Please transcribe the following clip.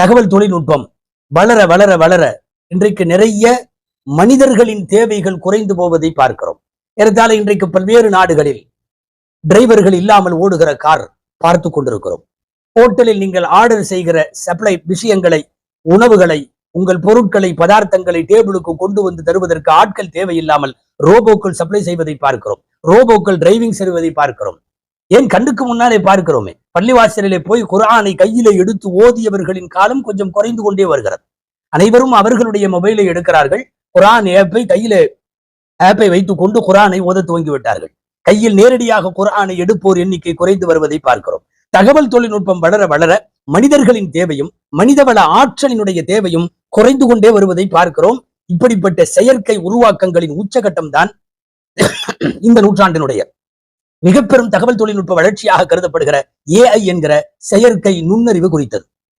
தகவல் தொழில்நுட்பம். வளர வளர வளர இன்றைக்கு நிறைய மனிதர்களின் தேவைகள் குறைந்து போவதை பார்க்கிறோம். ஏறத்தாழ இன்றைக்கு பல்வேறு நாடுகளில் டிரைவர்கள் இல்லாமல் ஓடுகிற கார் பார்த்து கொண்டிருக்கிறோம். ஹோட்டலில் நீங்கள் ஆர்டர் செய்கிற சப்ளை விஷயங்களை உணவுகளை உங்கள் பொருட்களை பதார்த்தங்களை டேபிளுக்கு கொண்டு வந்து தருவதற்கு ஆட்கள் தேவையில்லாமல் ரோபோக்கள் சப்ளை செய்வதை பார்க்கிறோம். ரோபோக்கள் டிரைவிங் செய்வதை பார்க்கிறோம். ஏன் கண்ணுக்கு முன்னாலே பார்க்கிறோமே? பள்ளிவாசலிலே போய் குரானை கையிலே எடுத்து ஓதியவர்களின் காலம் கொஞ்சம் குறைந்து கொண்டே வருகிறது. அனைவரும் அவர்களுடைய மொபைலை எடுக்கிறார்கள். குரான் ஆப்பை கையிலே ஆப்பை வைத்துக் கொண்டு குரானை ஓத துவங்கி விட்டார்கள். கையில் நேரடியாக குரானை எடுப்போர் எண்ணிக்கை குறைந்து வருவதை பார்க்கிறோம். தகவல் தொழில்நுட்பம் வளர வளர மனிதர்களின் தேவையும் மனிதவள ஆற்றலினுடைய தேவையும் குறைந்து கொண்டே வருவதை பார்க்கிறோம். இப்படிப்பட்ட செயற்கை உருவாக்கங்களின் உச்சகட்டம் தான் இந்த நூற்றாண்டினுடைய. மிக பெரும் தகவல் தொழில்நுட்ப வளர்ச்சியாக கருதப்படுகிற ஏஐ என்கிற செயற்கை நுண்ணறிவு குறித்தது.